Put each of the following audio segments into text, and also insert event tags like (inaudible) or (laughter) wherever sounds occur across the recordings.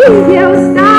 Deus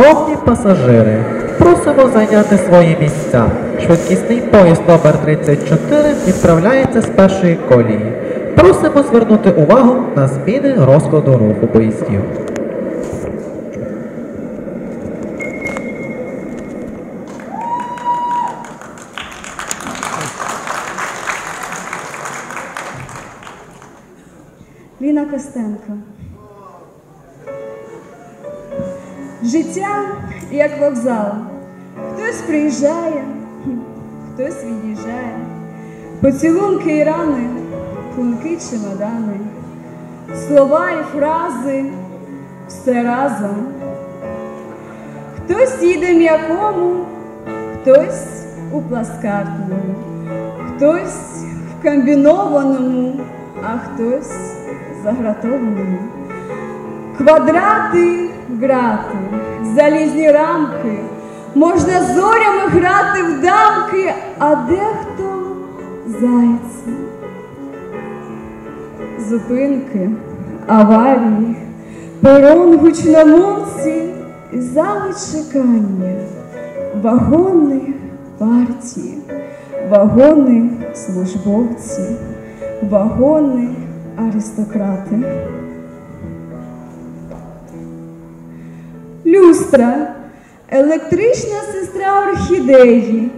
Шановні пасажири, просимо зайняти свої місця. Швидкісний поїзд номер 34 відправляється з першої колії. Просимо звернути увагу на зміни розкладу руху поїздів. Як вокзал. Хтось приїжджає, хтось від'їжджає. Поцілунки і рани, клунки чемодани, слова і фрази все разом. Хтось їде м'якому, хтось у пласкартному, хтось в комбінованому, а хтось загратованому. Квадрати, грати, залізні рамки, можна зорями грати в дамки, а дехто зайці. Зупинки, аварії, перон гучномовці, і зали чекання, вагони партії, вагони службовці, вагони аристократи. Люстра, електрична сестра орхідеї,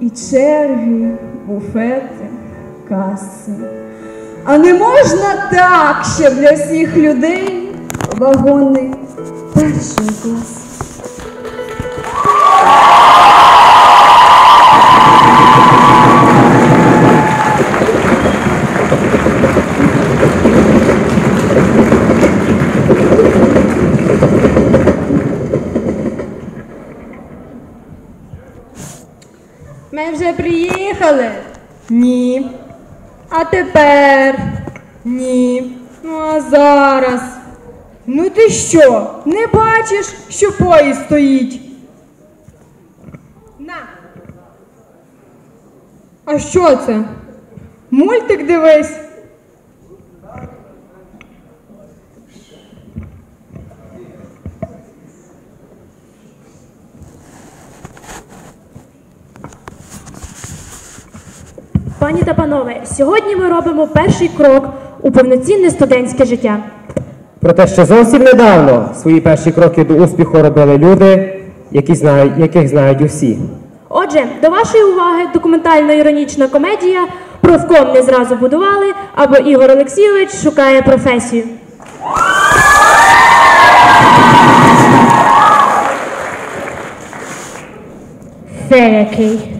і черги, буфети, каси. А не можна так, щоб для всіх людей вагони першого класу. Ми вже приїхали? Ні. А тепер? Ні. Ну а зараз? Ну ти що? Не бачиш, що поїзд стоїть? На. А що це? Мультик дивись. Пані та панове, сьогодні ми робимо перший крок у повноцінне студентське життя. Проте ще зовсім недавно свої перші кроки до успіху робили люди, які знають, яких знають усі. Отже, до вашої уваги документально-іронічна комедія Профком не зразу будували або Ігор Олексійович шукає професію. Це який?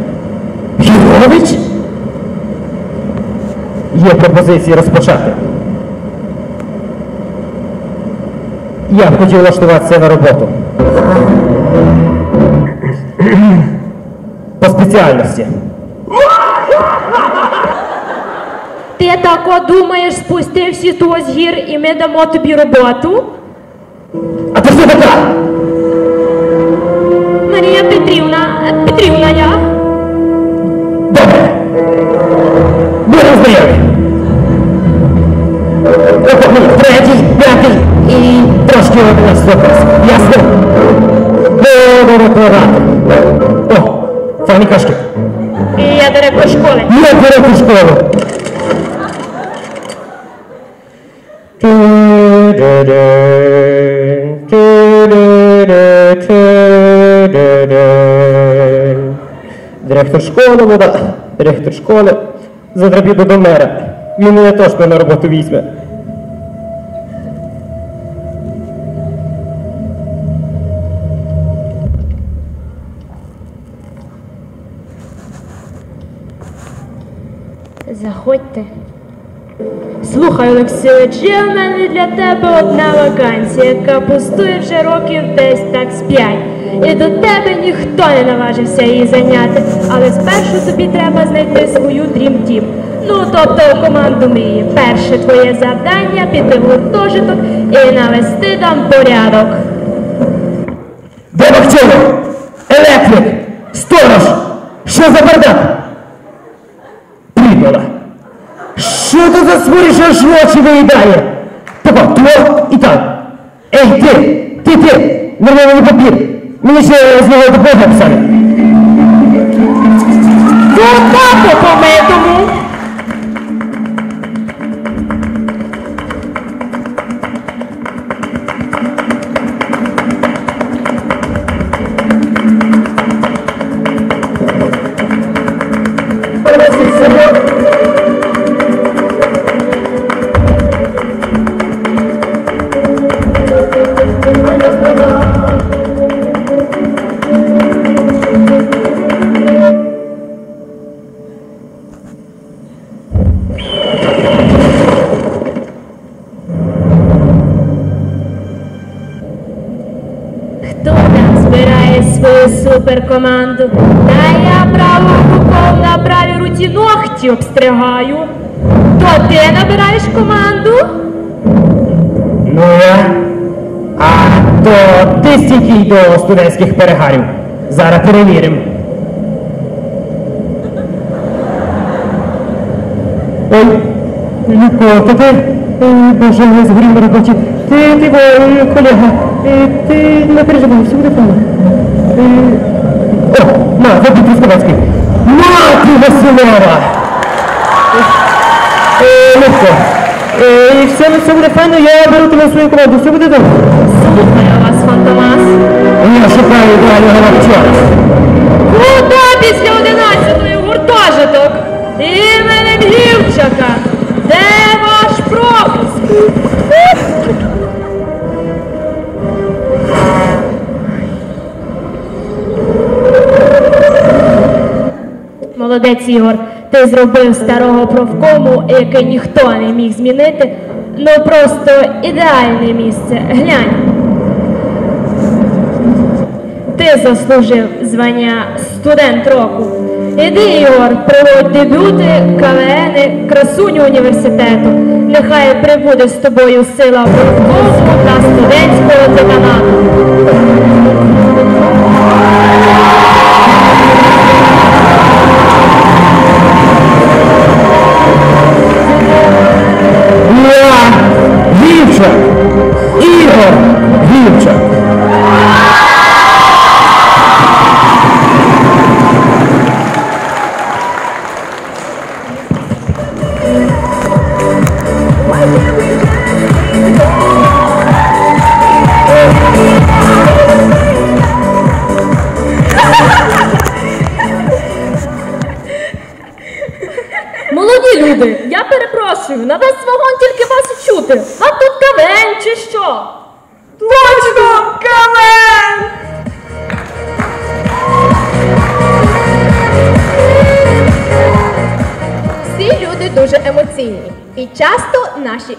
Єврович? Є пропозиції розпочати. Я б хотів влаштуватися на роботу. По спеціальності. Ти тако думаєш, спустився того з гір і ми дамо тобі роботу? А ти хто така? Марія Петрівна, Петрівна я. Buenos Dias. Eu comi Fred, e trouxe outras sopas. E assim, todo doutorado. Bom, fani casquete. E adorei com escola. E adorei com escola. Школи. Завтра піду до мера. Він мене точно на роботу візьме. Заходьте. Слухай, Олексійович, є в мене для тебе одна вакансія, яка пустує вже років десь так з п'ять. І до тебе ніхто не наважився її зайняти, але спершу тобі треба знайти свою Team. Ну, тобто команду мрії. Перше твоє завдання піти в гуртожиток і навести там порядок. Де вахтер? Електрик! Сторож! Що за бардак? Прибула! Що це за що аж очі виїдає? Тако, то і так. Ей, ти! Ти, ти! Мені ще з нього доходився. Ногті. То ти набираєш команду? Ну я. А то ти стійкий до студентських перегарів. Зараз перевіримо. Ой, Люко, то ти, Ой, боже, я згорів на роботі. Ти, ти, бо, е, колега, е, ти не переживай, все буде. Е, О, на, вибір Трускавецький. Мати Василева! Е, Люко, е, і все, все буде файно, я беру тебе в свою команду, все буде добре. Слухаю вас, Фантомас. Я шукаю ідеального актера. Куда після 11-ї гуртожиток? Іменем Гівчака. Де ваш пропуск? Молодець Ігор, ти зробив старого профкому, який ніхто не міг змінити. Ну просто ідеальне місце. Глянь. Ти заслужив звання студент року. Іди, Ігор, проводь дебюти, КВНи, красуню університету. Нехай прибуде з тобою сила профкому та студентського деканату.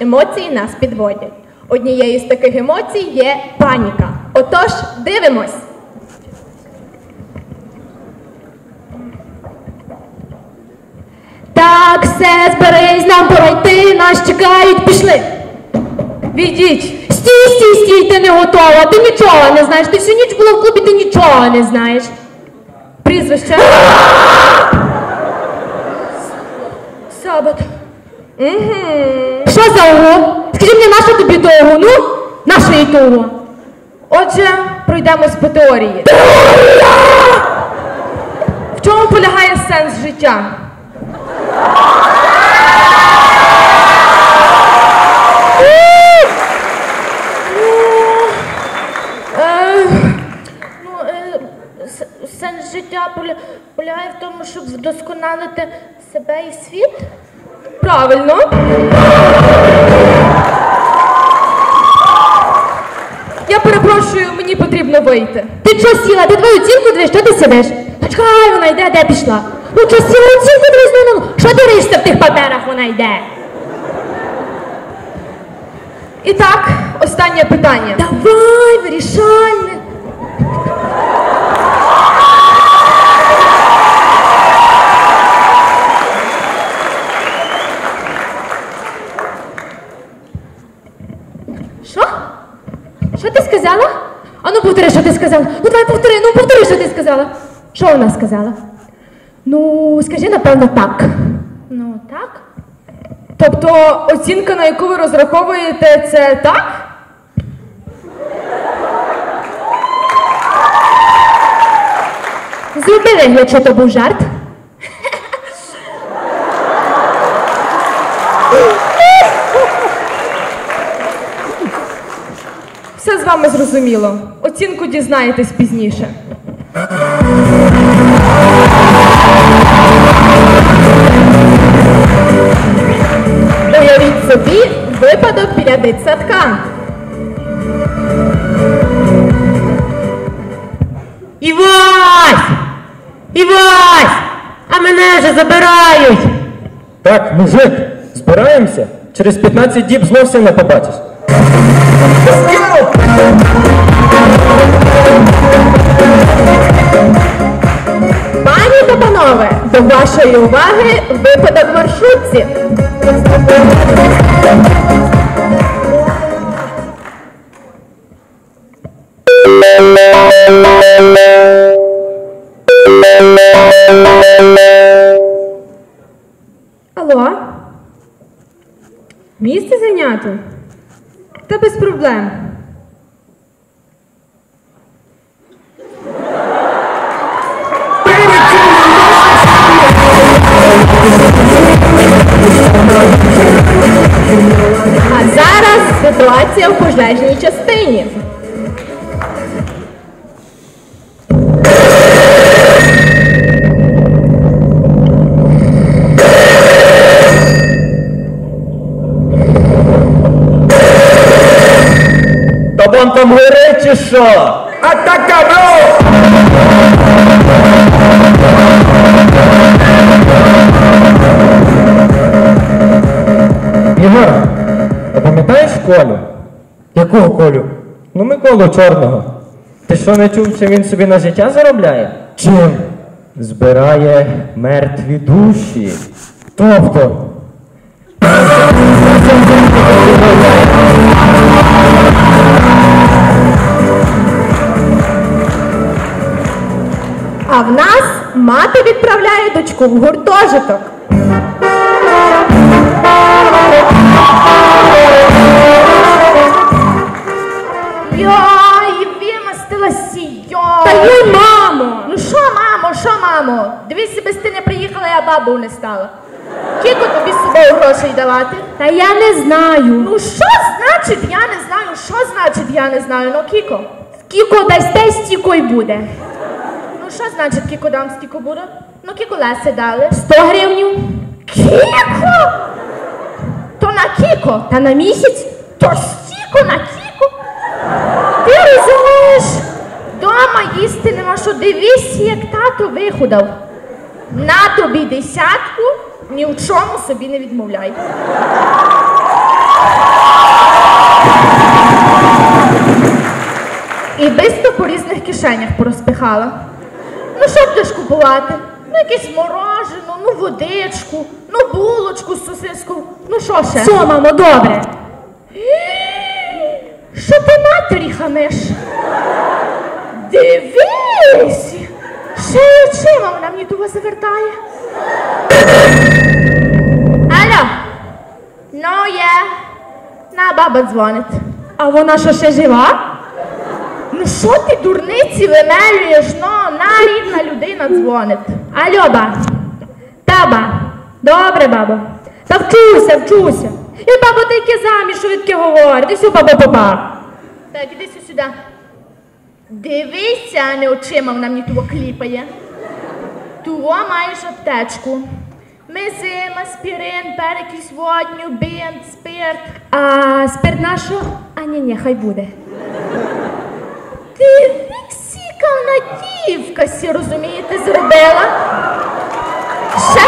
Емоції нас підводять. Однією з таких емоцій є паніка. Отож, дивимось. Так, все, зберись, нам пора йти, нас чекають, пішли. Відіть! Стій, стій, стій, ти не готова, ти нічого не знаєш, ти всю ніч була в клубі, ти нічого не знаєш. Прізвище? (laughs) Сабат. Що за уго? Скажи мені, нащо тобі того, ну? Нащо їй того? Отже, пройдемось по теорії. В чому полягає сенс життя? Ну, е, сенс життя полягає в тому, щоб вдосконалити себе і світ. Правильно. Я перепрошую, мені потрібно вийти. Ти що сіла? Ти твою оцінку дивиш, що ти сидиш? Та чекай, вона йде, де пішла? Ну що сіла оцінку дивись, ну, ну, що ти ришся в тих паперах, вона йде? І так, останнє питання. Давай, вирішальне. Що? Що ти сказала? А ну повтори, що ти сказала. Ну давай повтори, ну повтори, що ти сказала. Що вона сказала? Ну, скажи, напевно, так. Ну, так? Тобто оцінка, на яку ви розраховуєте, це так? Зроби вигляд, що то був жарт. Все з вами зрозуміло. Оцінку дізнаєтесь пізніше. Уявіть собі випадок біля дитсадка. Івась! Івась! А мене вже забирають! Так, мужик, збираємося? Через 15 діб знов сина побачиш. Пані та панове, до вашої уваги випадок в маршрутці. Алло? Місце зайняти? Та без проблем. А зараз ситуація в пожежній частині. Горить чи що? Атака, бро! Ігор, а пам'ятаєш Колю? Якого Колю? Ну Миколу Чорного. Ти що не чув, чи він собі на життя заробляє? Чим? Збирає мертві душі. Тобто. Нас мати відправляє дочку в гуртожиток. Йой, вимастила сійо. Та й мамо! Ну що, мамо, що, мамо? Дивись, без ти не приїхала, я бабу не стала. Кілько тобі з собою грошей давати? Та я не знаю. Ну що значить, я не знаю, що значить, я не знаю, ну Кіко. Скільки дасте, стільки й буде. Що значить, Кіко дам стільки буде? Ну Кіко леси дали. 100 гривнів. Кіко! То на Кіко? Та на місяць? То стільки тіко на тіко. Ти розумієш, дома їсти нема що дивись, як тато виходав. На тобі десятку, ні в чому собі не відмовляй. І бисто по різних кишенях порозпихала. Ну що будеш купувати? Ну якесь мороженое, ну водичку, ну булочку з сосискою, ну що ще? Все, мамо, добре. Що ти матері хамиш? Дивись! Ще й очима вона мені того завертає. Алло, ну є. На баба дзвонить. А вона що ще жива? Що ти дурниці вимелюєш? Ну, на рідна людина дзвонить. Алло, ба. Та, ба. Добре, бабо. Та вчуся, вчуся. І бабо тільки заміж швидке говорить. І все, баба попа. Так, іди сюди. Дивися, не очима вона мені того кліпає. Того маєш аптечку. Мизим, аспірин, перекись водню, бинт, спирт. А спирт нашу? А ні, ні, хай буде. Ти віксікавна дівка, сі розумієте, зробила. Ще.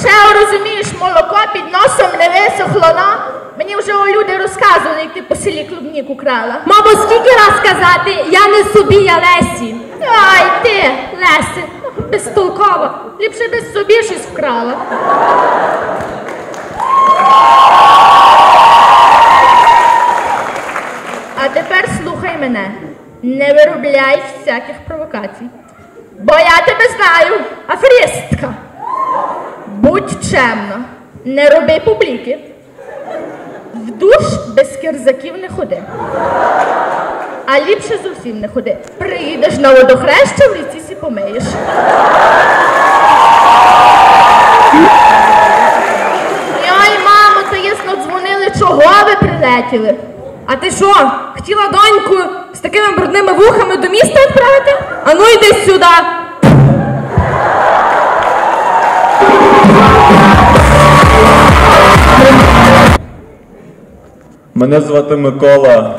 Ще розумієш, молоко під носом не висохло, ну? Мені вже о, люди розказували, як ти по селі клубніку крала. Мамо, скільки раз казати, я не собі, я Лесі. Ай ти, Леси, безтолкова. Ліпше би собі щось вкрала. А тепер слухай мене. Не виробляй всяких провокацій. Бо я тебе знаю, аферистка. Будь чемна, не роби публіки. В душ без кирзаків не ходи. А ліпше зовсім не ходи. Приїдеш на водохреща, в річці сі помиєш. Ой, мамо, то ясно дзвонили, чого ви прилетіли? А ти що, хотіла доньку з такими брудними вухами до міста відправити? А ну йди сюди. Мене звати Микола,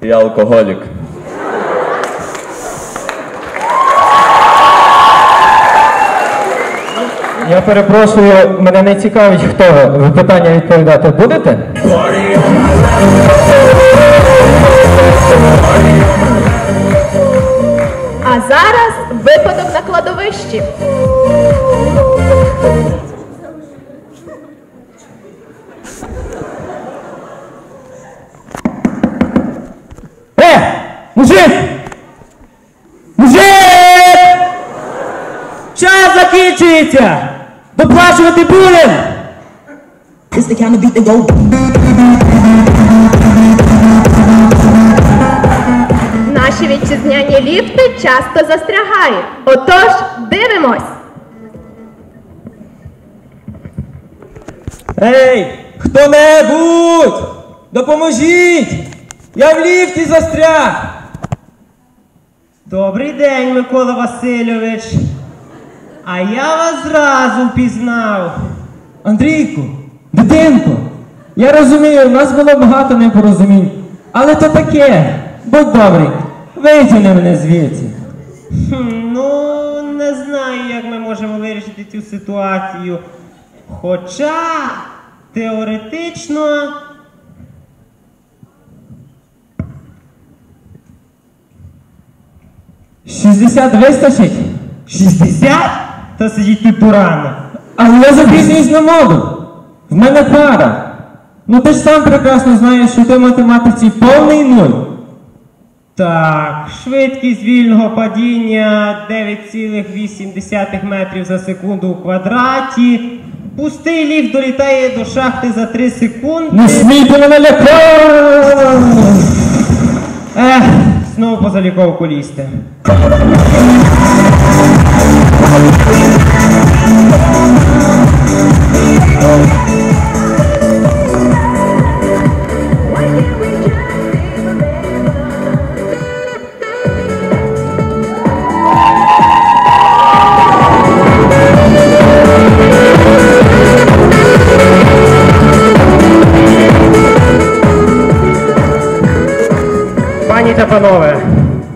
я алкоголік. Я перепрошую, мене не цікавить, хто ви. Ви питання відповідати будете? А зараз випадок на кладовищі. Е! Мужик! Мужик! Час закінчується! Доплачувати будем! It's the kind of beat that go. Наші вітчизняні ліфти часто застрягають. Отож, дивимось. Ей! Хто-небудь! Допоможіть! Я в ліфті застряг! Добрий день, Микола Васильович. А я вас зразу впізнав. Андрійку, дитинко, я розумію, у нас було багато непорозумінь, але то таке. Будь добрий, витягни мене звідси. Хм, ну, не знаю, як ми можемо вирішити цю ситуацію. Хоча теоретично. «60 вистачить? 60? Та сидіть тут порано. Але я запізнююсь на моду. В мене пара. Ну ти ж сам прекрасно знаєш, що ти в математиці повний нуль. Так, швидкість вільного падіння 9,8 метрів за секунду у квадраті. Пустий ліфт долітає до шахти за 3 секунди. Не смійте мене лякати! Ех, знову позаліковку лізьте. Thank. Панове,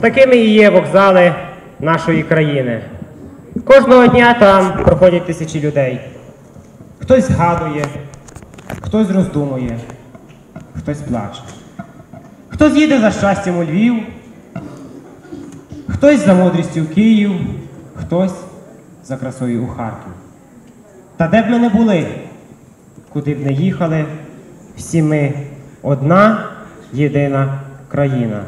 такими і є вокзали нашої країни. Кожного дня там проходять тисячі людей. Хтось згадує, хтось роздумує, хтось плаче. Хтось їде за щастям у Львів, хтось за мудрістю в Київ, хтось за красою у Харків. Та де б ми не були, куди б не їхали, всі ми одна єдина країна.